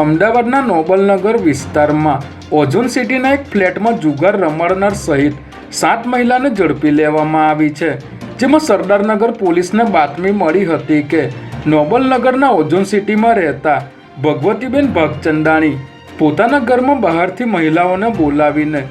અમદાવાદના નોબલનગર વિસ્તારમાં ઓઝોન સિટીના એક ફ્લેટમાં જુગાર રમાડનાર સહિત સાત મહિલાને ઝડપી લેવામાં આવી છે. જેમાં સરદારનગર પોલીસને બાતમી મળી હતી કે નોબલનગરના ઓઝોન સિટીમાં રહેતા ભગવતીબેન ભાગચંદાણી પોતાના ઘરમાં બહારથી મહિલાઓને બોલાવીને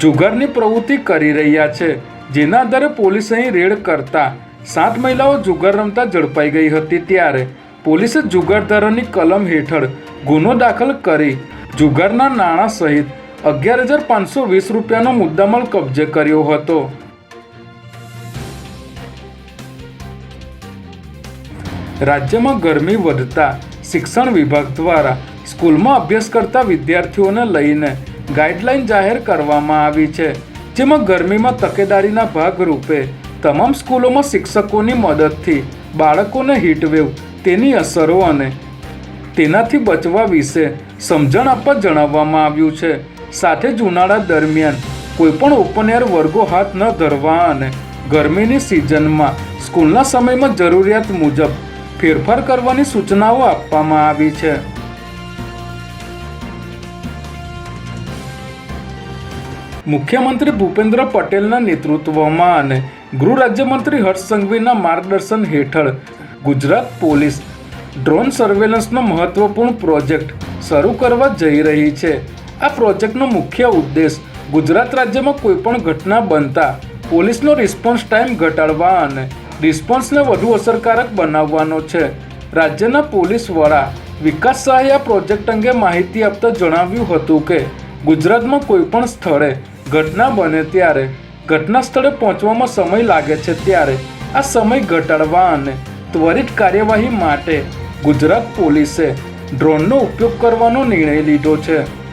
જુગારની પ્રવૃત્તિ કરી રહ્યા છે. જેના આધારે પોલીસ અહીં રેડ કરતા સાત મહિલાઓ જુગાર રમતા ઝડપાઈ ગઈ હતી. ત્યારે પોલીસે જુગારધારાની કલમ હેઠળ ગુનો દાખલ કરી જુગારના નાણાં સહિત અગિયાર હજાર પાંચસો વીસ રૂપિયાનો મુદ્દામાલ કબજે કર્યો હતો. રાજ્યમાં ગરમી વધતા શિક્ષણ વિભાગ દ્વારા સ્કૂલમાં અભ્યાસ કરતા વિદ્યાર્થીઓને લઈને ગાઈડલાઈન જાહેર કરવામાં આવી છે, જેમાં ગરમીમાં તકેદારીના ભાગરૂપે તમામ સ્કૂલોમાં શિક્ષકોની મદદથી બાળકોને હીટવેવ તેની અસરો અને તેનાથી બચવા વિશે સમજણ આપવા જણાવવામાં આવ્યું છે. સાથે જ ઉનાળા દરમિયાન કોઈપણ ઓપન એર વર્ગો હાથ ન ધરવા અને ગરમીની સિઝનમાં સ્કૂલના સમયમાં જરૂરિયાત મુજબ ફેરફાર કરવાની સૂચનાઓ આપવામાં આવી છે. મુખ્યમંત્રી ભૂપેન્દ્ર પટેલના નેતૃત્વમાં અને ગૃહ રાજ્યમંત્રી હર્ષ સંઘવીના માર્ગદર્શન હેઠળ ગુજરાત પોલીસ ડ્રોન સર્વેલન્સનો મહત્વપૂર્ણ પ્રોજેક્ટ શરૂ કરવા જઈ રહી છે. આ પ્રોજેક્ટનો મુખ્ય ઉદ્દેશ ગુજરાત રાજ્યમાં કોઈપણ ઘટના બનતા પોલીસનો રિસ્પોન્સ ટાઈમ ઘટાડવા અને રિસ્પોન્સને વધુ અસરકારક બનાવવાનો છે. રાજ્યના પોલીસ વડા વિકાસ શાહે આ પ્રોજેક્ટ અંગે માહિતી આપતા જણાવ્યું હતું કે, ગુજરાતમાં કોઈપણ સ્થળે ઘટના બને ત્યારે ઘટના સ્થળે પહોંચવામાં સમય લાગે છે ત્યારે આ સમય ઘટાડવા અને ત્વરિત કાર્યવાહી માટે ગુજરાત પોલીસે ડ્રોનનો ઉપયોગ કરવાનો નિર્ણય લીધો છે.